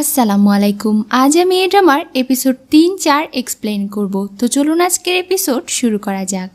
আসসালামু আলাইকুম। আজ আমি এই ড্রামার এপিসোড তিন চার এক্সপ্লেন করব। তো চলুন আজকের এপিসোড শুরু করা যাক।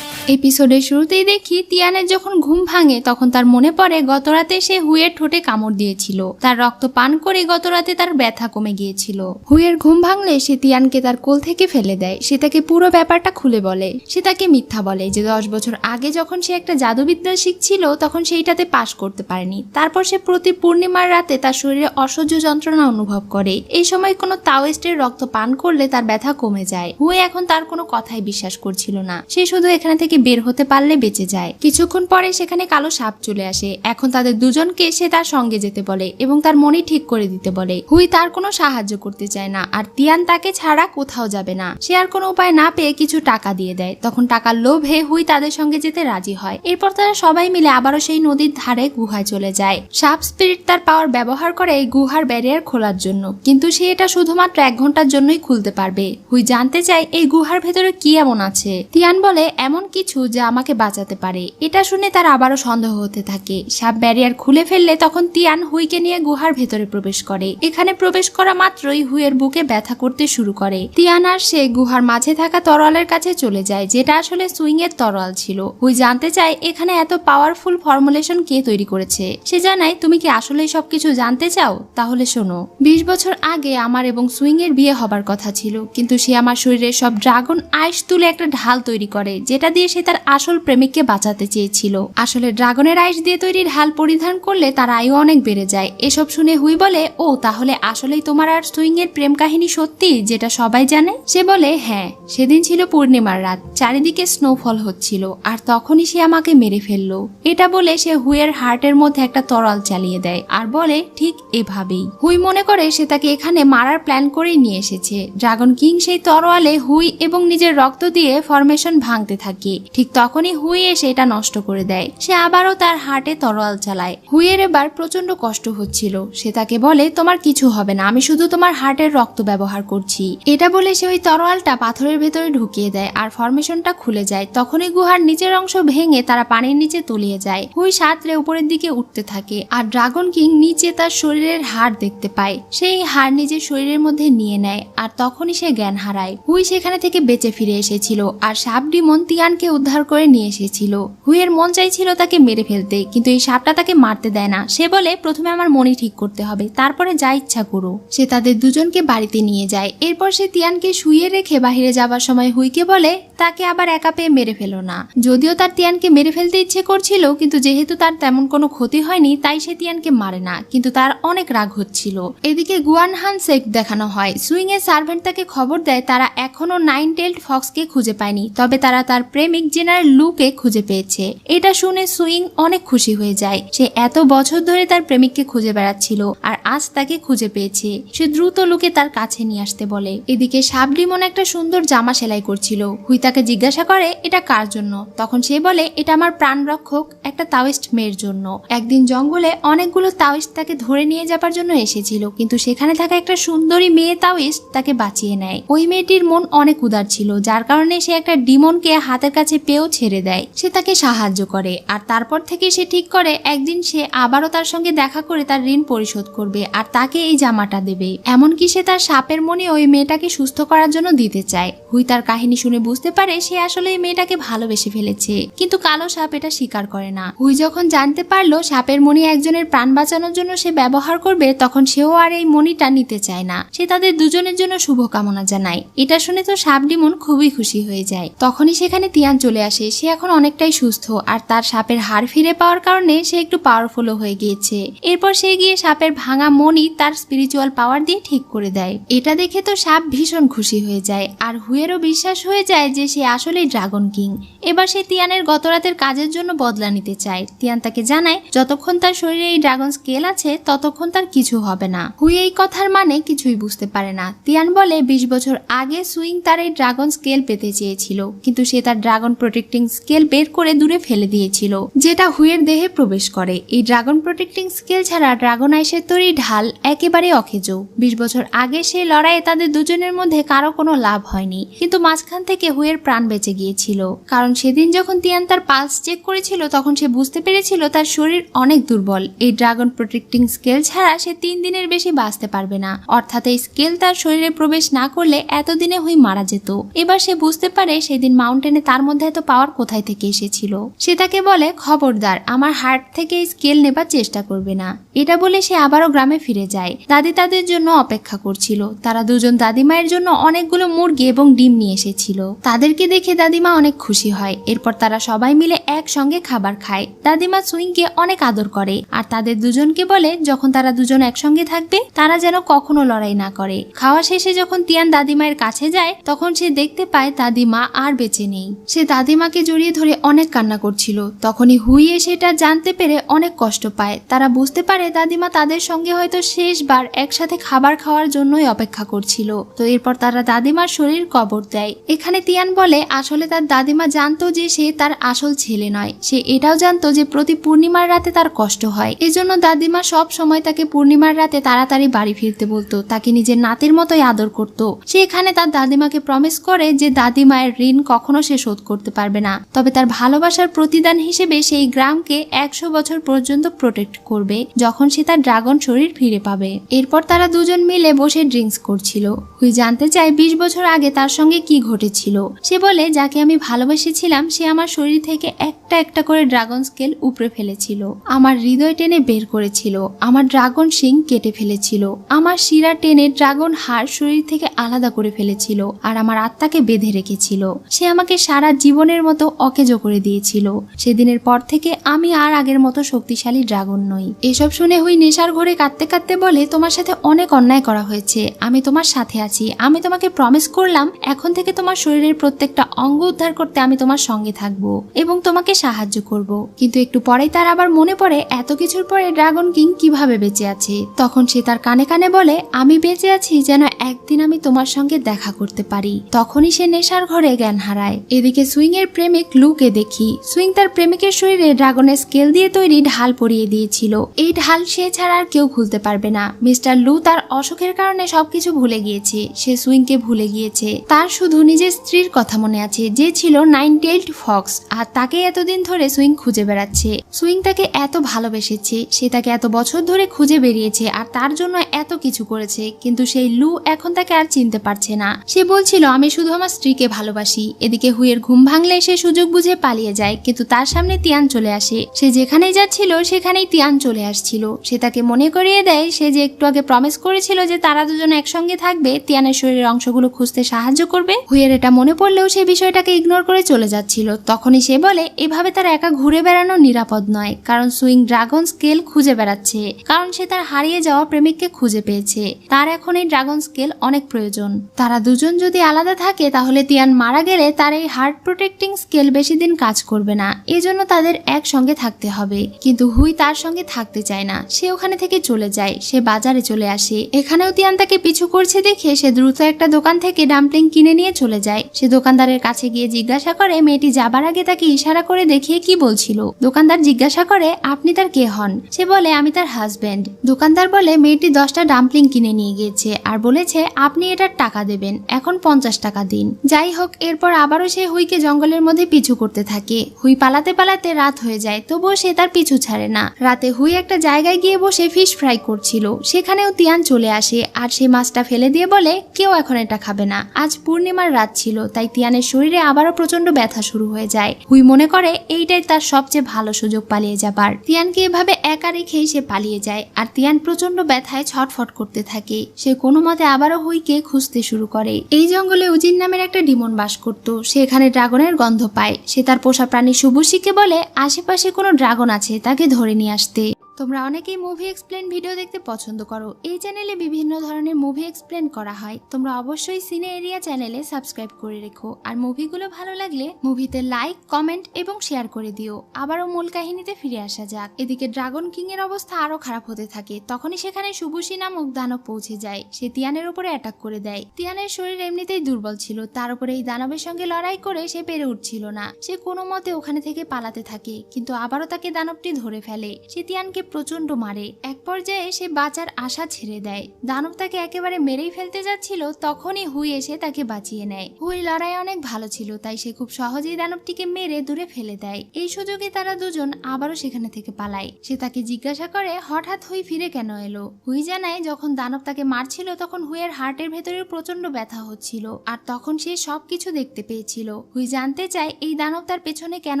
এপিসোডের শুরুতেই দেখি তিয়ানের যখন ঘুম ভাঙে, তখন তার মনে পড়ে গতরাতে সে হুইয়ের ঠোঁটে কামড় দিয়েছিল। তার রক্ত পান করে গতরাতে তার ব্যথা কমে গিয়েছিল। হুইয়ের ঘুম ভাঙলে সে তিয়ানকে তার কোল থেকে ফেলে দেয়। সে তাকে পুরো ব্যাপারটা খুলে বলে। সে তাকে মিথ্যা বলে যে দশ বছর আগে যখন সে একটা জাদুবিদ্যা শিখছিল, তখন সেইটাতে পাশ করতে পারেনি। তারপর সে প্রতি পূর্ণিমার রাতে তার শরীরে অসহ্য যন্ত্রণা অনুভব করে। এই সময় কোনো তাওয়েস্টের রক্ত পান করলে তার ব্যথা কমে যায়। হুয়ে এখন তার কোনো কথাই বিশ্বাস করছিল না। সে শুধু এখানে থেকে বের হতে পারলে বেঁচে যায়। কিছুক্ষণ পরে সেখানে কালো সাপ চলে আসে। এখন তাদের দুজনকে সে তার সঙ্গে যেতে বলে এবং তার মনে ঠিক করে দিতে বলে। হুই তার কোনো সাহায্য করতে চায় না আর তিয়ান তাকে ছাড়া কোথাও যাবে না। সে আর কোনো উপায় না পেয়ে কিছু টাকা দিয়ে দেয়। তখন টাকার লোভে হুই তাদের সঙ্গে যেতে রাজি হয়। এরপর তারা সবাই মিলে আবারও সেই নদীর ধারে গুহায় চলে যায়। সাপ স্পিরিট তার পাওয়ার ব্যবহার করে এই গুহার ব্যারিয়ার খোলার জন্য। কিন্তু সে এটা শুধুমাত্র এক ঘণ্টার জন্যই খুলতে পারবে। হুই জানতে চায় এই গুহার ভেতরে কি এমন আছে। তিয়ান বলে, এমন কিছু যা আমাকে বাঁচাতে পারে। এটা শুনে তার আবারও সন্দেহ হতে থাকে। সাপ ব্যারিয়ার খুলে ফেললে তখন তিয়ান হুইকে নিয়ে গুহার ভেতরে প্রবেশ করে। এখানে প্রবেশ করা মাত্রই হুইয়ের বুকে ব্যথা করতে শুরু করে। তিয়ান আর সে গুহার মাঝে থাকা তরোয়ালের কাছে চলে যায়, যেটা আসলে সুইং এর তরোয়াল ছিল। হুই জানতে চায়, এখানে এত পাওয়ারফুল ফর্মুলেশন কে তৈরি করেছে? সে জানায়, তুমি কি আসলেই সবকিছু জানতে চাও? তাহলে শোনো। বিশ বছর আগে আমার এবং সুইং এর বিয়ে হবার কথা ছিল, কিন্তু সে আমার শরীরে সব ড্রাগন আইস তুলে একটা ঢাল তৈরি করে, যেটা দিয়ে তার আসল প্রেমিককে বাঁচাতে চেয়েছিল। আসলে ড্রাগনের আইস দিয়ে তৈরি ঢাল পরিধান করলে তার আয়ু অনেক বেড়ে যায়। এসব শুনে হুই বলে, ও, তাহলে আসলেই তোমার আর সুইং এর প্রেম কাহিনী সত্যি, যেটা সবাই জানে? সে বলে হ্যাঁ সেদিন ছিল পূর্ণিমার রাত। চারিদিকে স্নোফল হচ্ছিল, আর তখনই সে আমাকে মেরে ফেলল। এটা বলে সে হুইয়ের হার্টের মধ্যে একটা তরল চালিয়ে দেয়, আর বলে, ঠিক এভাবেই। হুই মনে করে সে তাকে এখানে মারার প্ল্যান করেই নিয়ে এসেছে। ড্রাগন কিং সেই তরোয়ালে হুই এবং নিজের রক্ত দিয়ে ফরমেশন ভাঙতে থাকে। ঠিক তখনই হুই এসে এটা নষ্ট করে দেয়। সে আবারও তার হার্টে তরোয়াল চালায়। হুইয়ের এবার প্রচণ্ড কষ্ট হচ্ছিল। সে তাকে বলে, তোমার কিছু হবে না, আমি শুধু তোমার হার্টের রক্ত ব্যবহার করছি। এটা বলে সে ওই তরোয়ালটা পাথরের ভেতরে ঢুকিয়ে দেয় আর ফরমেশনটা খুলে যায়। তখনই গুহার নিচের অংশ ভেঙে তারা পানির নিচে তলিয়ে যায়। হুই সাঁতরে উপরের দিকে উঠতে থাকে আর ড্রাগন কিং নিচে তার শরীরের হাড় দেখতে পায়। সেই হাড় নিজের শরীরের মধ্যে নিয়ে নেয় আর তখনই সে জ্ঞান হারায়। হুই সেখানে থেকে বেঁচে ফিরে এসেছিল আর সাপ ডিমন তিয়ানকে উদ্ধার করে নিয়ে এসেছিল। হুইয়ের মন চাইছিল তাকে মেরে ফেলতে, কিন্তু এই সাপটা তাকে মারতে দেয় না। সে বলে, প্রথমে আমার মনি ঠিক করতে হবে, তারপরে যা ইচ্ছা করো। সে তাদের দুজনকে বাড়িতে নিয়ে যায়। এরপর সে তিয়ানকে শুয়ে রেখে বাহিরে যাবার সময় হুইকে বলে, তাকে আবার একা পেয়ে মেরে ফেলো না। যদিও তার তিয়ানকে মেরে ফেলতে ইচ্ছে করছিল, কিন্তু যেহেতু তার তেমন কোনো ক্ষতি হয়নি, তাই সে তিয়ানকে মারে না। কিন্তু তার অনেক রাগ হচ্ছিল। এদিকে গুয়ান হান শেখ দেখানো হয়। সুইং এর সার্ভেন্ট তাকে খবর দেয়, তারা এখনও নাইন টেল্ড ফক্সকে খুঁজে পায়নি। তবে তারা তার প্রেমিক জেনারেল লুকে খুঁজে পেয়েছে। এটা শুনে সুইং অনেক খুশি হয়ে যায়। সে এত বছর ধরে তার প্রেমিককে খুঁজে বেড়াচ্ছিল আর আজ তাকে খুঁজে পেয়েছে। সে দ্রুত লুকে তার কাছে নিয়ে আসতে বলে। এদিকে সাবডিমন একটা সুন্দর জামা সেলাই করছিল। হুই তাকে জিজ্ঞাসা করে, এটা কার জন্য? তখন সে বলে, এটা আমার প্রাণ রক্ষক একটা তাওয়েস্ট মেয়ের জন্য। একদিন জঙ্গলে অনেকগুলো তাওয়েস্ট তাকে ধরে নিয়ে যাবার জন্য এসেছিল, কিন্তু সেখানে থাকা একটা সুন্দরী মেয়ে তাওয়েস্ট তাকে বাঁচিয়ে নেয়। ওই মেয়েটির মন অনেক উদার ছিল, যার কারণে সে একটা ডিমনকে হাতের কাছে পেয়েও ছেড়ে দেয়। সে তাকে সাহায্য করে আর তারপর থেকে সে ঠিক করে, একদিন সে আবারও তার সঙ্গে দেখা করে তার ঋণ পরিশোধ করবে আর তাকে এই জামাটা দেবে। এমনকি সে তার সাপের মনে ওই মেয়েটাকে সুস্থ করার জন্য দিতে চায়। হুই তার কাহিনী শুনে বুঝতে পারে সে আসলে এই মেয়েটাকে ভালোবেসে ফেলেছে। কিন্তু কালো সাপ এটা স্বীকার করে না। হুই যখন জানতে পারল সাপের মণি একজনের প্রাণ বাঁচানোর জন্য সে ব্যবহার করবে, তখন সেও আর এই মণিটা নিতে চায় না। সে তাদের দুজনের জন্য শুভকামনা জানায়। এটা শুনে তো সাপ ডিমন খুবই খুশি হয়ে যায়। তখনই সেখানে তিয়ান চলে আসে, সে এখন অনেকটাই সুস্থ। আর তার সাপের হাড় ফিরে পাওয়ার কারণে সে একটু পাওয়ারফুলও হয়ে গিয়েছে। এরপর সে গিয়ে সাপের ভাঙা মনি তার স্পিরিচুয়াল পাওয়ার দিয়ে ঠিক করে দেয়। এটা দেখে তো সাপ ভীষণ খুশি হয়ে যায়। আর হুয়েরও বিশ্বাস হয়ে যায় যে সে আসলেই ড্রাগন কিং এবার সে তিয়ানের গতরাতের কাজের জন্য বদলা নিতে চায়। তিয়ান তাকে জানায়, যতক্ষণ তার শরীরে এই ড্রাগন স্কেল আছে, ততক্ষণ তার কিছু হবে না। হুই এই কথার মানে কিছুই বুঝতে পারে না। তিয়ান বলে, বিশ বছর আগে সুইং তার এই ড্রাগন স্কেল পেতে চেয়েছিল। কিন্তু সে তার ড্রাগন ড্রাগন প্রোটেক্টিং স্কেল বের করে দূরে ফেলে দিয়েছিল, যেটা হুইয়ের দেহে প্রবেশ করে। এই ড্রাগন প্রোটেক্টিং স্কেল ছাড়া ড্রাগন আইসের তৈরি ঢাল একেবারে অকেজো। বিশ বছর আগে সেই লড়াইয়ে তাদের দুজনের মধ্যে কারও কোনো লাভ হয়নি, কিন্তু মাঝখান থেকে হুইয়ের প্রাণ বেঁচে গিয়েছিল। কারণ সেদিন যখন তিয়ান তার পালস চেক করেছিল, তখন সে বুঝতে পেরেছিল তার শরীর অনেক দুর্বল। এই ড্রাগন প্রোটেক্টিং স্কেল ছাড়া সে তিন দিনের বেশি বাঁচতে পারবে না। অর্থাৎ এই স্কেল তার শরীরে প্রবেশ না করলে এতদিনে হুই মারা যেত। এবার সে বুঝতে পারে সেদিন মাউন্টেনে তার মধ্যে এত পাওয়ার কোথায় থেকে এসেছিল? সে তাকে বলে, খবরদার, আমার হার্ট থেকে স্কেল নেবার চেষ্টা করবে না। এটা বলে সে আবারও গ্রামে ফিরে যায়। দাদি তাদের জন্য অপেক্ষা করছিল। তারা দুজন দাদিমায়ের জন্য অনেকগুলো মুরগি এবং ডিম নিয়ে এসেছিল। তাদেরকে দেখে দাদিমা অনেক খুশি হয়। এরপর তারা সবাই মিলে একসঙ্গে খাবার খায়। দাদিমা সুইংকে অনেক আদর করে আর তাদের দুজনকে বলে, যখন তারা দুজন একসঙ্গে থাকবে, তারা যেন কখনো লড়াই না করে। খাওয়া শেষে যখন তিয়ান দাদিমায়ের কাছে যায়, তখন সে দেখতে পায় দাদিমা আর বেঁচে নেই। সে দাদিমাকে জড়িয়ে ধরে অনেক কান্না করছিল। তখনই হুইয়ে সেটা জানতে পেরে অনেক কষ্ট পায়। তারা বুঝতে পারে দাদিমা তাদের সঙ্গে হয়তো শেষবার একসাথে খাবার খাওয়ার জন্যই অপেক্ষা করছিল। তো এরপর তারা দাদিমার শরীর কবর দেয়। এখানে তিয়ান বলে, আসলে তার দাদিমা জানতো যে সে তার আসল ছেলে নয়। সে এটাও জানতো যে প্রতি পূর্ণিমার রাতে তার কষ্ট হয়। এজন্য দাদিমা সব সময় তাকে পূর্ণিমার রাতে তাড়াতাড়ি বাড়ি ফিরতে বলতো। তাকে নিজের নাতির মতোই আদর করত। সে এখানে তার দাদিমাকে প্রমিস করে যে দাদিমায়ের ঋণ কখনো সে শোধ করতে পারবে না। তবে তার ভালোবাসার প্রতিদান হিসেবে সেই গ্রামকে একশো বছর পর্যন্ত প্রোটেক্ট করবে, যখন সে তার ড্রাগন শরীর ফিরে পাবে। এরপর তারা দুজন মিলে বসে ড্রিঙ্কস করছিল। হুই জানতে চায় বিশ বছর আগে তার সঙ্গে কি ঘটেছিল। সে বলে, যাকে আমি ভালোবেসেছিলাম, সে আমার শরীর থেকে একটা একটা করে ড্রাগন স্কেল উপড়ে ফেলেছিল। আমার হৃদয় টেনে বের করেছিল। আমার ড্রাগন শিং কেটে ফেলেছিল। আমার শিরা টেনে ড্রাগন হাড় শরীর থেকে আলাদা করে ফেলেছিল। আর আমার আত্মাকে বেঁধে রেখেছিল। সে আমাকে সারা জীবনের মতো অকেজো করে দিয়েছিল। সেদিনের পর থেকে আমি আর আগের মতো শক্তিশালী ড্রাগন নই। এসব শুনে হুই নেশার ঘরে কাঁদতে কাঁদতে বলে, তোমার সাথে অনেক অন্যায় করা হয়েছে। আমি তোমার সাথে আছি। আমি তোমাকে প্রমিস করলাম, এখন থেকে তোমার শরীরের প্রত্যেকটা অঙ্গ উদ্ধার করতে আমি তোমার সঙ্গে থাকব এবং তোমাকে সাহায্য করব। কিন্তু একটু পরেই তার আবার মনে পড়ে, এত কিছুর পরে ড্রাগন কিং কীভাবে বেঁচে আছে? তখন সে তার কানে কানে বলে, আমি বেঁচে আছি যেন একদিন আমি তোমার সঙ্গে দেখা করতে পারি। তখনই সে নেশার ঘরে জ্ঞান হারায়। এদিকে সুইং এর প্রেমিক লুকে দেখি। সুইং তার প্রেমিকের শরীরে ড্রাগনের স্কেল দিয়ে তৈরি ঢাল পরিয়ে দিয়েছিল। এই ঢাল সে ছাড়া আর কেউ ভুলতে পারবে না। মিস্টার লু তার অসুখের কারণে সবকিছু ভুলে গিয়েছে। সে সুইংকে ভুলে গিয়েছে। তার শুধু নিজের স্ত্রীর কথা মনে আছে, যে ছিল নাইন টেল্ড ফক্স, আর তাকে এতদিন ধরে সুইং খুঁজে বেড়াচ্ছে। সুইং তাকে এত ভালোবেসেছে, সে তাকে এত বছর ধরে খুঁজে বেরিয়েছে, আর তার জন্য এত কিছু করেছে, কিন্তু সেই লু এখন তাকে আর চিনতে পারছে না। সে বলছিল, আমি শুধু আমার স্ত্রীকে ভালোবাসি। এদিকে হুইয়ের ঘুম ভাঙলে সে সুযোগ বুঝে পালিয়ে যায়, কিন্তু তার সামনে তিয়ান চলে আসে। সে যেখানেই যাচ্ছিল, সেখানেই তিয়ান চলে আসছিল। সে তাকে মনে করিয়ে দেয়, সে যে একটু আগে প্রমিস করেছিল যে তারা দুজন একসঙ্গে থাকবে, তিয়ানের শরীরের অংশগুলো খুঁজতে সাহায্য করবে। হুইয়ের এটা মনে পড়লেও সে বিষয়টাকে ইগনোর করে চলে যাচ্ছিল। তখনই সে বলে, এভাবে তার একা ঘুরে বেড়ানো নিরাপদ নয়, কারণ সুইং ড্রাগন স্কেল খুঁজে বেড়াচ্ছে। কারণ সে তার হারিয়ে যাওয়া প্রেমিককে খুঁজে পেয়েছে। তার এখন এই ড্রাগন স্কেল অনেক প্রয়োজন। তারা দুজন যদি আলাদা থাকে, তাহলে তিয়ান মারা গেলে তার এই হার্ট প্রোটেক্টিং স্কেল বেশি দিন কাজ করবে না। এজন্য তাদের একসঙ্গে থাকতে হবে। কিন্তু হুই তার সঙ্গে থাকতে চায় না। সে ওখানে থেকে চলে যায়। সে বাজারে চলে আসে। এখানেও তিয়ান তাকে পিছু করছে দেখে সে দ্রুত একটা দোকান থেকে ডাম্পলিং কিনে নিয়ে চলে যায়। সে দোকানদারের কাছে গিয়ে জিজ্ঞাসা করে, মেয়েটি যাবার আগে তাকে ইশারা করে দেখিয়ে কি বলছিল? দোকানদার জিজ্ঞাসা করে, আপনি তার কে হন? সে বলে, আমি তার হাজবেন্ড দোকানদার বলে, মেয়েটি দশটা ডাম্পলিং কিনে নিয়ে গিয়েছে আর বলেছে, আপনি এটার টাকা দেবেন। এখন পঞ্চাশ টাকা দিন। যাই হোক, এরপর আবারও সে হুইকে জঙ্গলের মধ্যে পিছু করতে থাকে। হুই পালাতে পালাতে রাত হয়ে যায়, তবুও সে তার পিছু ছাড়ে না। রাতে হুই একটা জায়গায় গিয়ে বসে ফিশ ফ্রাই করছিল। সেখানেও তিয়ান চলে আসে আর সে মাছটা ফেলে দিয়ে বলে, কেউ এখন এটা খাবে না। আজ পূর্ণিমার রাত ছিল, তাই তিয়ানের শরীরে আবারও প্রচণ্ড ব্যথা শুরু হয়ে যায়। হুই মনে করে, এইটাই তার সবচেয়ে ভালো সুযোগ পালিয়ে যাবার। তিয়ানকে এভাবে একা রেখেই সে পালিয়ে যায় আর তিয়ান প্রচণ্ড ব্যথায় ছটফট করতে থাকে। সে কোনো মতে আবারও হুইকে খুঁজতে শুরু করে। এই জঙ্গলে উজিন নামের একটা ডিমন বাস করত। সে এখানে ড্রাগনের গন্ধ পায়। সে তার পোষা প্রাণী শুভশিকে বলে, আশেপাশে কোনো ড্রাগন আছে, তাকে ধরে নিয়ে আসতে। তোমরা অনেকেই মুভি এক্সপ্লেন ভিডিও দেখতে পছন্দ করো। এই চ্যানেলে বিভিন্ন ধরনের মুভি এক্সপ্লেন করা হয়। তোমরা অবশ্যই সিনে এরিয়া চ্যানেলে সাবস্ক্রাইব করে রেখো। আর মুভিগুলো ভালো লাগলে মুভিতে লাইক কমেন্ট এবং শেয়ার করে দিও। আবারও মূল কাহিনীতে ফিরে আসা যাক। এদিকে ড্রাগন কিং এর অবস্থা আরও খারাপ হতে থাকে। তখনই সেখানে শুভুশি নামক দানব পৌঁছে যায়। সে তিয়ানের উপরে অ্যাটাক করে দেয়। তিয়ানের শরীর এমনিতেই দুর্বল ছিল। তার উপরে এই দানবের সঙ্গে লড়াই করে সে পেরে উঠছিল না। সে কোনো মতে ওখানে থেকে পালাতে থাকে। কিন্তু আবারও তাকে দানবটি ধরে ফেলে। সে তিয়ানকে প্রচণ্ড মারে। এক পর্যায়ে সে বাঁচার আশা ছেড়ে দেয়। দানব তাকে একেবারে মেরেই ফেলতে যাচ্ছিল, তখনই হুই এসে তাকে বাঁচিয়ে নেয়। হুই লড়াই অনেক ভালো ছিল, তাই সে খুব সহজেই দানবটিকে মেরে দূরে ফেলে দেয়। এই সুযোগে তারা দুজন আবারও সেখানে থেকে পালায়। সে তাকে জিজ্ঞাসা করে, হঠাৎ হুই ফিরে কেন এলো? হুই জানায়, যখন দানব তাকে মারছিল, তখন হুইয়ের হার্টের ভেতরে প্রচণ্ড ব্যথা হচ্ছিল, আর তখন সে সবকিছু দেখতে পেয়েছিল। হুই জানতে চায়, এই দানব তার পেছনে কেন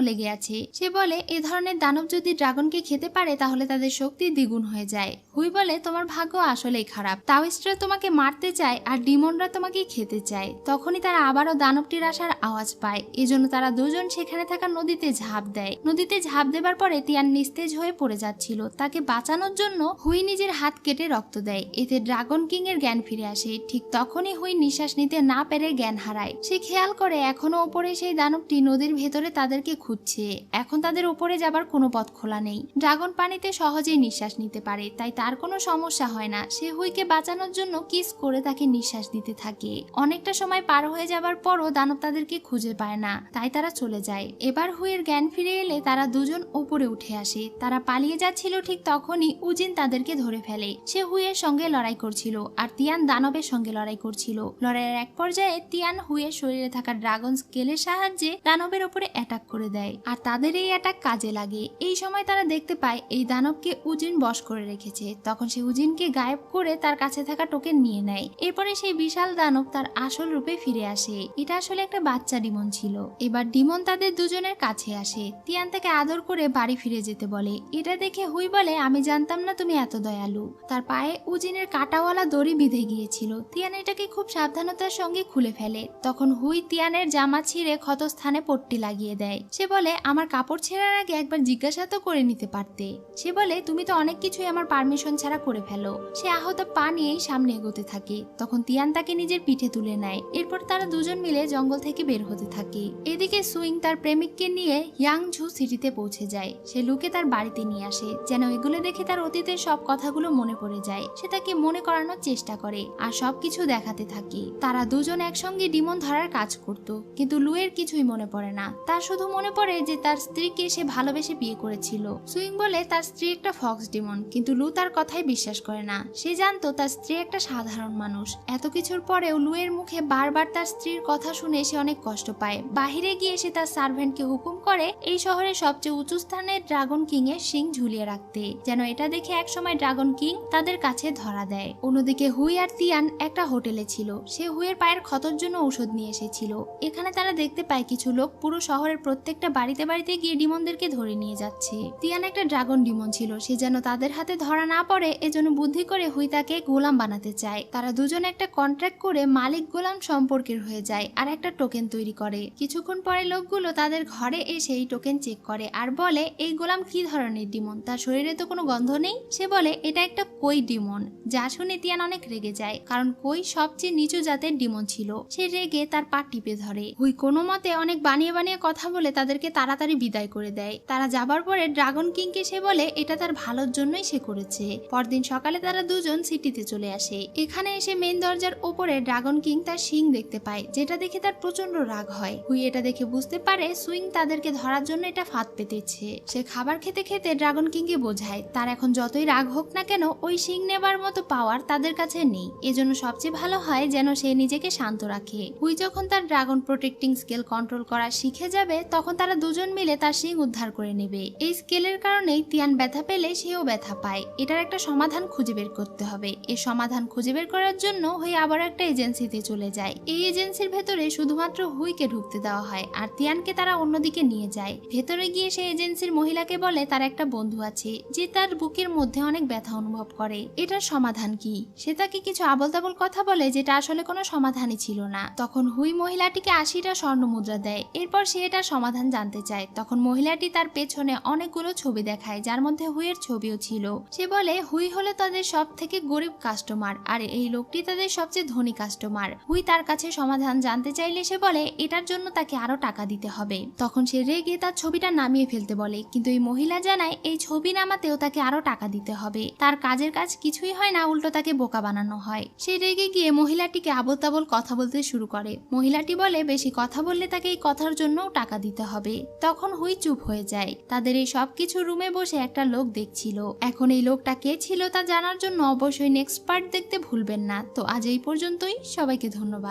লেগে আছে? সে বলে, এ ধরনের দানব যদি ড্রাগনকে খেতে পারে, তাহলে তাদের শক্তি দ্বিগুণ হয়ে যায়। হুই বলে, তোমার ভাগ্য আসলেই খারাপ। তাওয়েস্টরা তোমাকে মারতে চায় আর ডিমনরা তোমাকে খেতে চায়। তখনই তারা আবারও দানবটির আসার আওয়াজ পায়। এজন্য তারা দুজন সেখানে থাকা নদীতে ঝাঁপ দেয়। নদীতে ঝাঁপ দেবার পরে তিয়ান নিস্তেজ হয়ে পড়ে যাচ্ছিল। তাকে বাঁচানোর জন্য হুই নিজের হাত কেটে রক্ত দেয়। এতে ড্রাগন কিং এর জ্ঞান ফিরে আসে। ঠিক তখনই হুই নিঃশ্বাস নিতে না পেরে জ্ঞান হারায়। সে খেয়াল করে, এখনও ওপরে সেই দানবটি নদীর ভেতরে তাদেরকে খুঁজছে। এখন তাদের উপরে যাবার কোনো পথ খোলা নেই। ড্রাগন পানিতে সহজেই নিঃশ্বাস নিতে পারে, তাই তার কোনো সমস্যা হয় না। সে হুইকে বাঁচানোর জন্য কিস করে তাকে নিঃশ্বাস দিতে থাকে। অনেকটা সময় পার হয়ে যাবার পরও দানব তাদেরকে খুঁজে পায় না, তাই তারা চলে যায়। এবার হুইয়ের জ্ঞান ফিরে এলে তারা দুজন উপরে উঠে আসে। তারা পালিয়ে যাচ্ছিল ঠিক তখনই উজিন তাদেরকে ধরে ফেলে। সে হুইয়ের সঙ্গে লড়াই করছিল আর তিয়ান দানবের সঙ্গে লড়াই করছিল। লড়াইয়ের এক পর্যায়ে তিয়ান হুইয়ের শরীরে থাকা ড্রাগন স্কেলের সাহায্যে দানবের উপরে অ্যাটাক করে দেয়। আর তাদের এই অ্যাটাক কাজে লাগে। এই সময় তারা দেখতে পায় এই দানবকে উজিন বশ করে রেখেছে। তখন সে উজিনকে গায়েব করে তার কাছে থাকা টোকেন নিয়ে নেয়। এরপরে সেই বিশাল দানব তার আসল রূপে ফিরে আসে। এটা আসলে একটা বাচ্চা ডিমন ছিল। এবার ডিমন তাদের দুজনের কাছে আসে। তিয়ান তাকে আদর করে বাড়ি ফিরে যেতে বলে। এটা দেখে হুই বলে, আমি জানতাম না তুমি এত দয়ালু। তার পায়ে উজিনের কাটাওয়ালা দড়ি বিঁধে গিয়েছিল। তিয়ান এটাকে খুব সাবধানতার সঙ্গে খুলে ফেলে। তখন হুই তিয়ানের জামা ছিঁড়ে ক্ষত স্থানে পট্টি লাগিয়ে দেয়। সে বলে, আমার কাপড় ছেঁড়ার আগে একবার জিজ্ঞাসা তো করে নিতে পারতে। সে বলে, তুমি তো অনেক কিছুই আমার পারমিশন ছাড়া করে ফেলো। সে আহত পা নিয়েই সামনে এগোতে থাকে। তখন তিয়ান তাকে নিজের পিঠে তুলে নেয়। এরপর তারা দুজন মিলে জঙ্গল থেকে বের হতে থাকে। এদিকে সুইং তার প্রেমিককে নিয়ে ইয়াংঝু সিটিতে পৌঁছে যায়। সে লুকে তার বাড়িতে নিয়ে আসে, যেন এগুলো দেখে তার অতীতের সব কথাগুলো মনে পড়ে যায়। সে তাকে মনে করানোর চেষ্টা করে আর সবকিছু দেখাতে থাকে। তারা দুজন একসঙ্গে ডিমন ধরার কাজ করত, কিন্তু লুয়ের কিছুই মনে পড়ে না। তার শুধু মনে পড়ে যে তার স্ত্রীকে সে ভালোবেসে বিয়ে করেছিল। সুইং বলে, তার একটা ফক্স ডিমন, কিন্তু লু তার কথাই বিশ্বাস করে না। সে জানতো তার স্ত্রী একটা সাধারণ মানুষ। এত কিছুর পরেও লুয়ের মুখে বারবার তার স্ত্রীর কথা শুনে সে অনেক কষ্ট পায়। বাহিরে গিয়ে সে তার সার্ভেন্টকে হুকুম করে, এই শহরের সবচেয়ে উঁচু স্থানে ড্রাগন কিং এর শিং ঝুলিয়ে রাখতে। যেন এটা দেখে একসময় ড্রাগন কিং তাদের কাছে ধরা দেয়। অন্যদিকে হুই আর তিয়ান একটা হোটেলে ছিল। সে হুইয়ের পায়ের ক্ষতর জন্য ঔষধ নিয়ে এসেছিল। এখানে তারা দেখতে পায় কিছু লোক পুরো শহরের প্রত্যেকটা বাড়িতে বাড়িতে গিয়ে ডিমনদেরকে ধরে নিয়ে যাচ্ছে। তিয়ান একটা ড্রাগন ডিমন ছিল। সে যেন তাদের হাতে ধরা না পড়ে, এজন্য বুদ্ধি করে হুই তাকে গোলাম বানাতে চায়। তারা দুজন একটা কন্ট্রাক্ট করে মালিক গোলাম সম্পর্কের হয়ে যায় আর একটা টোকেন তৈরি করে। কিছুক্ষণ পরে লোকগুলো তাদের ঘরে এসে এই টোকেন চেক করে আর বলে, এই গোলাম কি ধরনের ডিমন তার শরীরে তো কোনো গন্ধ নেই? সে বলে, এটা একটা কই ডিমন যা শুনে তিয়ান অনেক রেগে যায়, কারণ কই সবচেয়ে নিচু জাতের ডিমন ছিল। সে রেগে তার পা টিপে ধরে। হুই কোনো মতে অনেক বানিয়ে বানিয়ে কথা বলে তাদেরকে তাড়াতাড়ি বিদায় করে দেয়। তারা যাবার পরে ড্রাগন কিংকে সে বলে এটা তার ভালোর জন্যই সে করেছে। পরদিন সকালে তারা দুজন সিটিতে চলে আসে। এখানে এসে মেন দরজার ওপরে ড্রাগন কিং তার শিং দেখতে পায়, যেটা দেখে তার প্রচণ্ড রাগ হয়। হুই এটা দেখে বুঝতে পারে সুইং তাদেরকে ধরার জন্য এটা ফাঁদ পেতেছে। সে খাবার খেতে খেতে ড্রাগন কিংকে বোঝায়, তার এখন যতই রাগ হোক না কেন ওই শিং নেবার মতো পাওয়ার তাদের কাছে নেই। এজন্য সবচেয়ে ভালো হয় যেন সে নিজেকে শান্ত রাখে। হুই যখন তার ড্রাগন প্রোটেক্টিং স্কেল কন্ট্রোল করা শিখে যাবে, তখন তারা দুজন মিলে তার শিং উদ্ধার করে নেবে। এই স্কেলের কারণেই তিয়ান ব্যথা পেলে সেও ব্যথা পায়। এটার একটা সমাধান খুঁজে বের করতে হবে। এর সমাধান খুঁজে বের করার জন্য হুই আবার একটা এজেন্সিতে চলে যায়। এই এজেন্সির ভেতরে শুধুমাত্র হুইকে ঢুকতে দেওয়া হয় আর তিয়ানকে তারা অন্যদিকে নিয়ে যায়। ভেতরে গিয়ে সে এজেন্সির মহিলাকে বলে, তার একটা বন্ধু আছে, যে তার বুকের মধ্যে অনেক ব্যথা অনুভব করে। এটার সমাধান কি? সে তাকে কিছু আবল তাবল কথা বলে, যেটা আসলে কোনো সমাধানই ছিল না। তখন হুই মহিলাটিকে আশিটা স্বর্ণ মুদ্রা দেয়। এরপর সে এটার সমাধান জানতে চায়। তখন মহিলাটি তার পেছনে অনেকগুলো ছবি দেখায়, যার মধ্যে মধ্যে হুইয়ের ছবিও ছিল। সে বলে, হুই হলো তাদের সব থেকে গরিব কাস্টমার আর এই লোকটি তাদের সবচেয়ে ধনী কাস্টমার হুই তার কাছে সমাধান জানতে চাইলে সে বলে, এটার জন্য তাকে আরও টাকা দিতে হবে। তখন সে রেগে তার ছবিটা নামিয়ে ফেলতে বলে, কিন্তু এই মহিলা জানায়, এই ছবি নামাতেও তাকে আরও টাকা দিতে হবে। তার কাজের কাজ কিছুই হয় না, উল্টো তাকে বোকা বানানো হয়। সে রেগে গিয়ে মহিলাটিকে আবল তাবল কথা বলতে শুরু করে। মহিলাটি বলে, বেশি কথা বললে তাকে এই কথার জন্যও টাকা দিতে হবে। তখন হুই চুপ হয়ে যায়। তাদের এই সবকিছু রুমে বসে একটা লোক দেখছিল। এখন এই লোকটা কে ছিল তা জানার জন্য অবশ্যই নেক্সট পার্ট দেখতে ভুলবেন না। তো আজ এই পর্যন্তই। সবাইকে ধন্যবাদ।